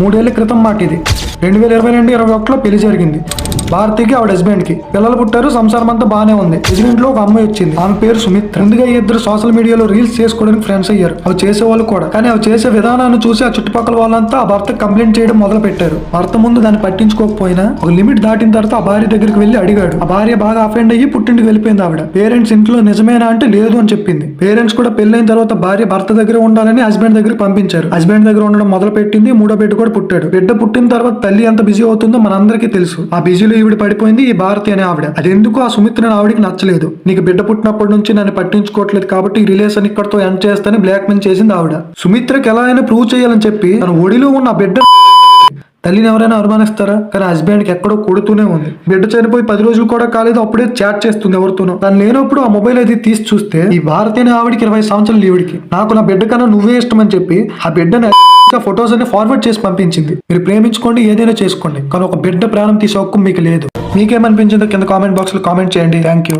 మూడేళ్ళ క్రితం మాట ఇది రెండు వేల ఇరవై రెండు ఇరవై ఒకటిలో పెళ్ళి జరిగింది. భారతికి ఆవిడ హస్బెండ్కి పిల్లలు పుట్టారు సంసారం అంతా బాగానే ఉంది. లో ఒక అమ్మాయి వచ్చింది. ఆమె పేరు సుమిత్. ముందుగా ఈ ఇద్దరు సోషల్ మీడియాలో రీల్స్ చేసుకోవడానికి ఫ్రెండ్స్ అయ్యారు. అవి చేసే వాళ్ళు కూడా. కానీ అవి చేసే విధానాన్ని చూసి ఆ చుట్టుపక్కల వాళ్ళంతా ఆ భర్త కంప్లైంట్ చేయడం మొదలు పెట్టారు భర్త ముందు దాన్ని పట్టించుకోకపోయినా ఒక లిమిట్ దాటిన తర్వాత ఆ భార్య దగ్గరికి వెళ్ళి అడిగాడు. ఆ భార్య బాగా అఫెండ్ అయ్యి పుట్టింటికి వెళ్ళిపోయింది ఆవిడ. పేరెంట్స్ ఇంట్లో నిజమేనా అంటే లేదు అని చెప్పింది. పేరెంట్స్ కూడా పెళ్ళైన తర్వాత భార్య భర్త దగ్గర ఉండాలని హస్బెండ్ దగ్గర పంపించారు. హస్బెండ్ దగ్గర ఉండడం మొదలు పెట్టింది మూడో బిడ్డ కూడా పుట్టాడు. బిడ్డ పుట్టిన తర్వాత తల్లి ఎంత బిజీ అవుతుందో మనందరికీ తెలుసు. ఆ బిజీలో ఈవిడ పడిపోయింది ఈ భారతి అనే ఆవిడ. అది ఎందుకు ఆ సుమిత్రని ఆవిడకి నచ్చలేదు? నీకు బిడ్డ పుట్టినప్పటి నుంచి నన్ను పట్టించుకోవట్లేదు కాబట్టి ఈ రిలేషన్ ఇక్కడతో ఎండ్ చేస్తానని బ్లాక్ మెయిల్ చేసింది ఆవిడ. సుమిత్రకి ఎలా అయినా ప్రూవ్ చేయాలని చెప్పి తన ఒడిలో ఉన్న బిడ్డ తల్లిని ఎవరైనా అనుమానిస్తారా కానీ హస్బెండ్కి ఎక్కడో కొడుతూనే ఉంది. బిడ్డ చనిపోయి పది రోజులు కూడా కాలేదు అప్పుడే చాట్ చేస్తుంది ఎవరితోనో. తను లేనప్పుడు ఆ మొబైల్ అది తీసి చూస్తే ఈ భారతీయ ఆవిడికి ఇరవై సంవత్సరాలు ఈవిడికి. నాకు నా బిడ్డ కన్నా నువ్వే ఇష్టం అని చెప్పి ఆ బిడ్డను ఫొటోస్ అన్ని ఫార్వర్డ్ చేసి పంపించింది. మీరు ప్రేమించుకోండి ఏదైనా చేసుకోండి. కానీ ఒక బిడ్డ ప్రాణం తీసే హక్కు మీకు లేదు. మీకేమనిపించిందో కింద కామెంట్ బాక్స్లో కామెంట్ చేయండి. Thank you